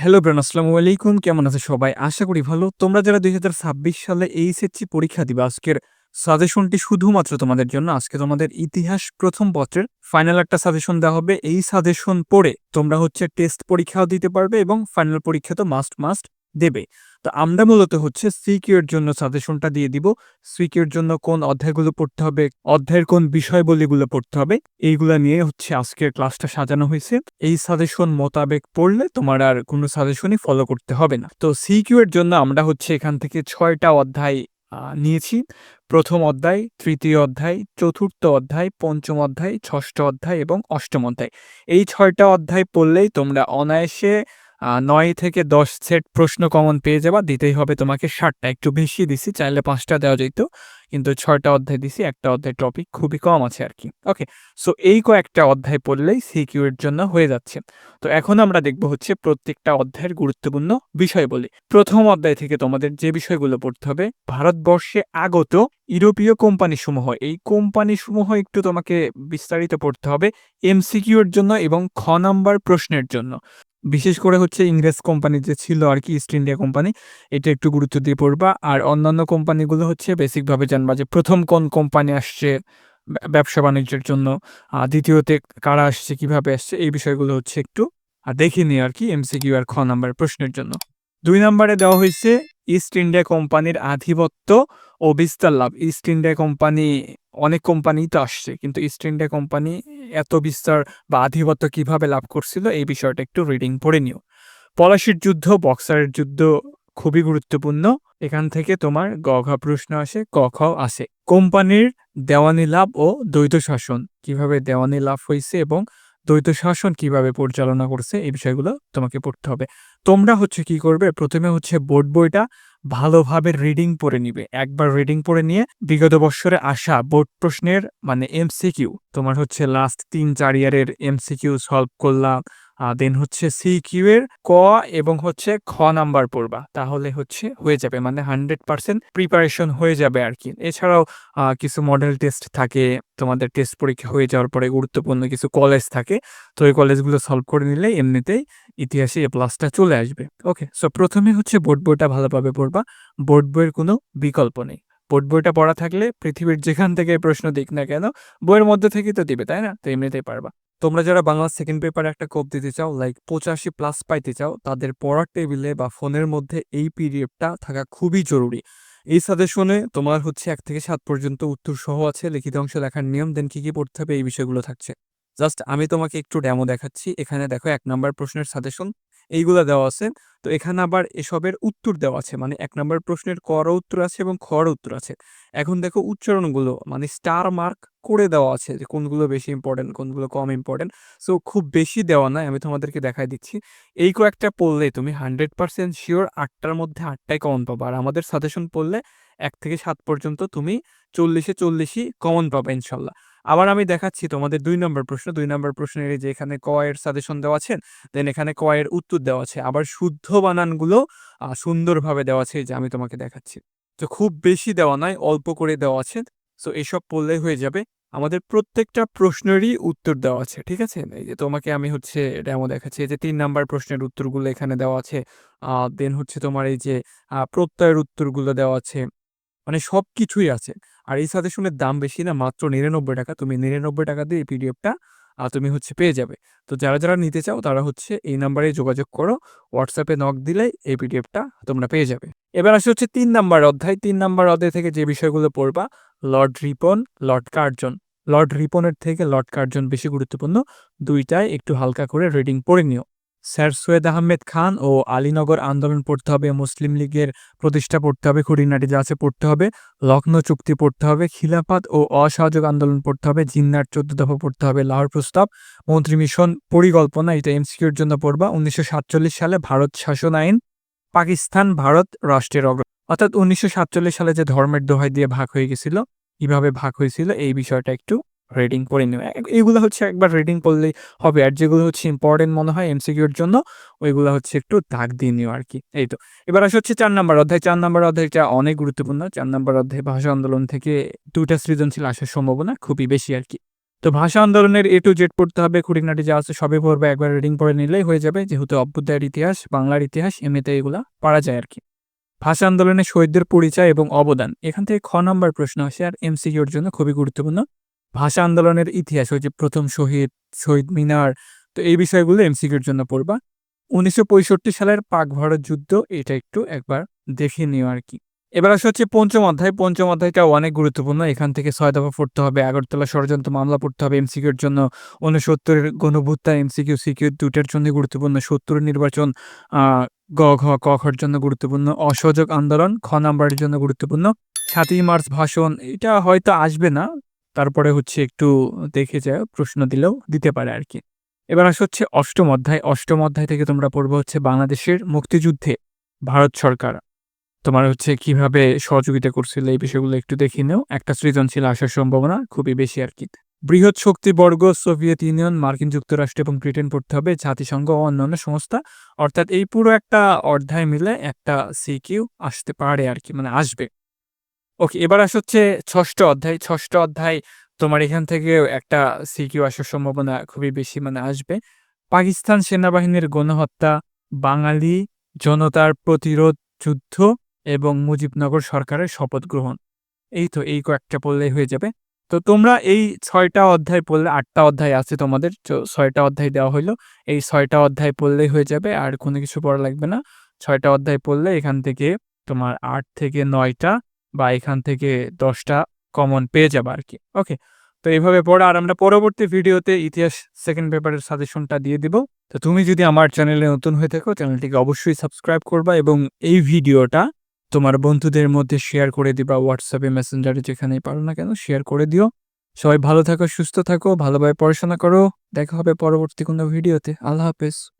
Hello bran আসসালামু আলাইকুম। কেমন আছে সবাই? আশা করি ভালো। তোমরা যারা দুই হাজার ছাব্বিশ সালে এইচএসসি পরীক্ষা দিবে, আজকের সাজেশনটি শুধুমাত্র তোমাদের জন্য। আজকে তোমাদের ইতিহাস প্রথম পত্রের ফাইনাল একটা সাজেশন দেওয়া হবে। এই সাজেশন পড়ে তোমরা হচ্ছে টেস্ট পরীক্ষাও দিতে পারবে এবং ফাইনাল পরীক্ষা তো মাস্ট মাস্ট দেবে। তো আমরা মূলত হচ্ছে সিকিউর জন্য সাজেশনটা দিয়ে দিব। সিকিউর জন্য কোন অধ্যায়গুলো পড়তে হবে, অধ্যায়ের কোন বিষয়বলীগুলো পড়তে হবে, এইগুলো নিয়ে হচ্ছে আজকের ক্লাসটা সাজানো হয়েছে। এই সাজেশন মোতাবেক পড়লে তোমার আর কোনো সাজেশনই ফলো করতে হবে না। তো সিকিউ এর জন্য আমরা হচ্ছে এখান থেকে ছয়টা অধ্যায় নিয়েছি। প্রথম অধ্যায়, তৃতীয় অধ্যায়, চতুর্থ অধ্যায়, পঞ্চম অধ্যায়, ষষ্ঠ অধ্যায় এবং অষ্টম অধ্যায়। এই ছয়টা অধ্যায় পড়লেই তোমরা অনায়াসে নয় থেকে দশ সেট প্রশ্ন কমন পেয়ে যাবা, দিতেই হবে তোমাকে ষাটটা। একটু বেশি দিছি, চাইলে পাঁচটা দেওয়া যেত কিন্তু ছয়টা অধ্যায় দিছি, একটা অধ্যায় টপিক খুবই কম আছে আর কি। ওকে সো এই কয়েকটা অধ্যায় পড়লেই সিকিউ এর জন্য হয়ে যাচ্ছে। তো এখন আমরা দেখব হচ্ছে প্রত্যেকটা অধ্যায়ের গুরুত্বপূর্ণ বিষয় বলি। প্রথম অধ্যায় থেকে তোমাদের যে বিষয়গুলো পড়তে হবে, ভারতবর্ষে আগত ইউরোপীয় কোম্পানি সমূহ এই কোম্পানি সমূহ একটু তোমাকে বিস্তারিত পড়তে হবে এমসিকিউর জন্য এবং খ নাম্বার প্রশ্নের জন্য। বিশেষ করে হচ্ছে ইংরেজ কোম্পানি যে ছিল আর কি ইস্ট ইন্ডিয়া কোম্পানি, এটা একটু গুরুত্ব দিয়ে পড়বা। আর অন্যান্য কোম্পানিগুলো হচ্ছে বেসিকভাবে জানবা যে প্রথম কোন কোম্পানি আসছে ব্যবসা বাণিজ্যের জন্য দ্বিতীয়তে কারা আসছে, কীভাবে আসছে, এই বিষয়গুলো হচ্ছে একটু দেখে নিই আর কি এমসিকিউ আর খ নাম্বার প্রশ্নের জন্য। দুই নম্বরে দেওয়া হয়েছে ইস্ট ইন্ডিয়া কোম্পানির আধিপত্য ও বিস্তার লাভ। ইস্ট ইন্ডিয়া কোম্পানি, অনেক কোম্পানি তো আসছে, কিন্তু ইস্ট ইন্ডিয়া কোম্পানি এত বিস্তার বা আধিপত্য কীভাবে লাভ করছিল এই বিষয়টা একটু রিডিং পড়ে নিও। পলাশির যুদ্ধ, বক্সারের যুদ্ধ খুবই গুরুত্বপূর্ণ। এখান থেকে তোমার গ ঘ প্রশ্ন আসে, ক খ আসে। কোম্পানির দেওয়ানি লাভ ও দ্বৈত শাসন, কীভাবে দেওয়ানি লাভ হয়েছে এবং দ্বৈত শাসন কীভাবে পরিচালনা করছে, এই বিষয়গুলো তোমাকে পড়তে হবে। তোমরা হচ্ছে কি করবে, প্রথমে হচ্ছে বোর্ড বইটা ভালোভাবে রিডিং পড়ে নিবে। একবার রিডিং পড়ে নিয়ে বিগত বছরে আসা বোর্ড প্রশ্নের মানে এমসিকিউ তোমার হচ্ছে লাস্ট তিন, চার ইয়ারের এমসিকিউ সলভ করলাম দেন হচ্ছে সিকিউ এর ক এবং হচ্ছে খ নাম্বার পড়বা। তাহলে হচ্ছে হয়ে যাবে মানে হান্ড্রেড পার্সেন্ট প্রিপারেশন হয়ে যাবে আর কি এছাড়াও কিছু মডেল টেস্ট থাকে, তোমাদের টেস্ট পরীক্ষা হয়ে যাওয়ার পরে গুরুত্বপূর্ণ কিছু কলেজ থাকে, তো ওই কলেজগুলো সলভ করে নিলে এমনিতেই ইতিহাসে এ প্লাসটা চলে আসবে। ওকে সো প্রথমে হচ্ছে বোর্ড বইটা ভালোভাবে পড়বা। বোর্ড বইয়ের কোনো বিকল্প নেই। বোর্ড বইটা পড়া থাকলে পৃথিবীর যেখান থেকে প্রশ্ন দিক না কেন, বইয়ের মধ্যে থেকেই তো দিবে, তাই না? তো এমনিতেই পারবা। তোমরা যারা বাংলা সেকেন্ড পেপারে একটা কোপ দিতে চাও লাইক পঁচাশি প্লাস পাইতে চাও, তাদের পড়ার টেবিলে বা ফোনের মধ্যে এই পিডিএফটা থাকা খুবই জরুরি। এই সাজেশনে তোমার হচ্ছে এক থেকে সাত পর্যন্ত উত্তর সহ আছে, লিখিত অংশ লেখার নিয়ম দেন কি কি পড়তে হবে এই বিষয়গুলো থাকছে। জাস্ট আমি তোমাকে একটু ডেমো দেখাচ্ছি। এখানে দেখো এক নম্বর প্রশ্নের সাজেশন এইগুলো দেওয়া আছে। তো এখানে আবার এসবের উত্তর দেওয়া আছে। মানে এক নম্বর প্রশ্নের কর উত্তর আছে এবং খর উত্তর আছে। এখন দেখো উচ্চারণগুলো মানে স্টার মার্ক করে দেওয়া আছে যে কোনগুলো বেশি ইম্পর্টেন্ট কোনগুলো কম ইম্পর্টেন্ট সো খুব বেশি দেওয়া নাই আমি তোমাদেরকে দেখাই দিচ্ছি। এই কয়েকটা পড়লে তুমি হান্ড্রেড পার্সেন্ট শিওর আটটার মধ্যে আটটাই কমন পাবা। আর আমাদের সাজেশন পড়লে এক থেকে সাত পর্যন্ত তুমি চল্লিশে চল্লিশই কমন পাবা ইনশাল্লাহ। আবার আমি দেখাচ্ছি তোমাদের দুই নম্বর প্রশ্ন। দুই নম্বর প্রশ্নের যে এখানে ক এর সাজেশন দেওয়া আছে দেন এখানে ক এর উত্তর দেওয়া আছে। আবার শুদ্ধ বানানগুলো সুন্দরভাবে দেওয়া আছে যে আমি তোমাকে দেখাচ্ছি। তো খুব বেশি দেওয়া নয়, অল্প করে দেওয়া আছে। সো এসব পড়লেই হয়ে যাবে। আমাদের প্রত্যেকটা প্রশ্নেরই উত্তর দেওয়া আছে, ঠিক আছে? এই যে তোমাকে আমি হচ্ছে ডেমো দেখাচ্ছি। যে তিন নাম্বার প্রশ্নের উত্তরগুলো এখানে দেওয়া আছে। দেন হচ্ছে তোমার এই যে প্রত্যয়ের উত্তরগুলো দেওয়া আছে। মানে সব কিছুই আছে। আর এই সাজেশনের দাম বেশি না, মাত্র নিরানব্বই টাকা। তুমি নিরানব্বই টাকা দিয়ে এই পিডিএফটা তুমি হচ্ছে পেয়ে যাবে। তো যারা যারা নিতে চাও, তারা হচ্ছে এই নাম্বারে যোগাযোগ করো। হোয়াটসঅ্যাপে নক দিলে এই পিডিএফটা তোমরা পেয়ে যাবে। এবার আসে হচ্ছে তিন নাম্বার অধ্যায়। তিন নাম্বার অধ্যায় থেকে যে বিষয়গুলো পড়বা Lord Ripon Lord Curzon Lord রিপনের থেকে লর্ড কার্জন বেশি গুরুত্বপূর্ণ। দুইটাই একটু হালকা করে রিডিং পড়ে নিও। স্যার সৈয়দ আহমেদ খান ও আলীনগর আন্দোলন পড়তে হবে, মুসলিম লীগের প্রতিষ্ঠা পড়তে হবে, খুঁটিনাটি যা আছে পড়তে হবে লখনৌ চুক্তি পড়তে হবে, খিলাফাত ও অসহযোগ আন্দোলন পড়তে হবে, জিন্নার চোদ্দ দফা পড়তে হবে, লাহোর প্রস্তাব, মন্ত্রী মিশন পরিকল্পনা, এটা এমসিকিউর জন্য পড়বা, উনিশশো সাতচল্লিশ সালে ভারত শাসন আইন, পাকিস্তান, ভারত রাষ্ট্রের অগ্র, অর্থাৎ উনিশশো সাতচল্লিশ সালে যে ধর্মের দোহাই দিয়ে ভাগ হয়ে গেছিল, কীভাবে ভাগ হয়েছিল, এই বিষয়টা একটু রিডিং করে নিও। এগুলো হচ্ছে একবার রিডিং করলেই হবে। আর যেগুলো হচ্ছে ইম্পর্টেন্ট মনে হয় এমসিকিউর জন্য, ওইগুলো হচ্ছে একটু দাগ দিয়ে নিও আর কি। এই তো। এবার আসে হচ্ছে চার নাম্বার অধ্যায়। চার নাম্বার অধ্যায়টা অনেক গুরুত্বপূর্ণ। চার নাম্বার অধ্যায় ভাষা আন্দোলন থেকে দুটা সৃজনশীল আসার সম্ভাবনা খুবই বেশি আর কি। তো ভাষা আন্দোলনের এ টু জেড পড়তে হবে, খুঁটিনাটি যা আছে সবই পড়বে। একবার রিডিং পড়ে নিলেই হয়ে যাবে। যেহেতু অভ্যুদয়ের ইতিহাস, বাংলার ইতিহাস, এমনিতে এগুলা পারা যায় আর কি। ভাষা আন্দোলনে শহীদদের পরিচয় এবং অবদান। এখান থেকে খ নম্বর প্রশ্ন আসে। আর এমসিকিউর জন্য খুবই গুরুত্বপূর্ণ। ভাষা আন্দোলনের ইতিহাস, ওই যে প্রথম শহীদ শহীদ মিনার, তো এই বিষয়গুলো এমসিকিউর জন্য পড়বা। উনিশশো পঁয়ষট্টি সালের পাক ভারত যুদ্ধ, এটা একটু একবার দেখে নিও আর কি। এবার আসে হচ্ছে পঞ্চম অধ্যায়। পঞ্চম অধ্যায়টা অনেক গুরুত্বপূর্ণ। এখান থেকে ছয় দফা পড়তে হবে। আগরতলা ষড়যন্ত্র মামলা পড়তে হবে এমসিকিউর জন্য। উনসত্তরের গণভুত্তা এমসিকিউ সিকিউ দুটার জন্য গুরুত্বপূর্ণ। সত্তরের নির্বাচন গ, ঘ, ক জন্য গুরুত্বপূর্ণ। অসহযোগ আন্দোলন, খ নাম্বারের জন্য গুরুত্বপূর্ণ। সাতই মার্চ ভাষণ, এটা হয়তো আসবে না। তারপরে হচ্ছে একটু দেখে যায় প্রশ্ন দিলেও দিতে পারে আর কি এবার আসে হচ্ছে অষ্টম অধ্যায়। অষ্টম অধ্যায় থেকে তোমরা পড়বে হচ্ছে বাংলাদেশের মুক্তিযুদ্ধে ভারত সরকার। তোমার হচ্ছে কীভাবে সহযোগিতা করছিল এই বিষয়গুলো একটু দেখে নেও। একটা সৃজনশীল আসার সম্ভাবনা খুবই বেশি আর কি বৃহৎ শক্তিবর্গ সোভিয়েত ইউনিয়ন, মার্কিন যুক্তরাষ্ট্র এবং ব্রিটেন পড়তে হবে। জাতিসংঘ ও অন্যান্য সংস্থা। অর্থাৎ এই পুরো একটা অধ্যায় মিলে একটা সিকিউ আসতে পারে আর কি মানে আসবে। ওকে, এবার আস হচ্ছে ষষ্ঠ অধ্যায়। ষষ্ঠ অধ্যায় তোমার এখান থেকে একটা সিকিউ আসার সম্ভাবনা খুবই বেশি মানে আসবে। পাকিস্তান সেনাবাহিনীর গণহত্যা, বাঙালি জনতার প্রতিরোধ যুদ্ধ এবং মুজিবনগর সরকারের শপথ গ্রহণ। এই তো, এই কয়েকটা পড়লেই হয়ে যাবে। তো তোমরা এই ছয়টা অধ্যায় পড়লে, আটটা অধ্যায় আছে তোমাদের ছয়টা অধ্যায় দেওয়া হলো এই ছয়টা অধ্যায় পড়লেই হয়ে যাবে, আর কোনো কিছু পড়া লাগবে না। ছয়টা অধ্যায় পড়লে এখান থেকে তোমার আট থেকে নয়টা বা এখান থেকে দশটা কমন পেয়ে যাবে আর কি ওকে তো এইভাবে পড়া। আর আমরা পরবর্তী ভিডিওতে ইতিহাস সেকেন্ড পেপারের সাজেশনটা দিয়ে দিব। তো তুমি যদি আমার চ্যানেলে নতুন হয়ে থাকো চ্যানেলটিকে অবশ্যই সাবস্ক্রাইব করবা এবং এই ভিডিওটা তোমার বন্ধুদের মধ্যে শেয়ার করে দিবা। হোয়াটসঅ্যাপে মেসেঞ্জারে যেখানেই পারো না কেন শেয়ার করে দিও। সবাই ভালো থাকো, সুস্থ থাকো, ভালোভাবে পড়াশোনা করো। দেখা হবে পরবর্তী কোনো ভিডিওতে। আল্লাহ হাফেজ।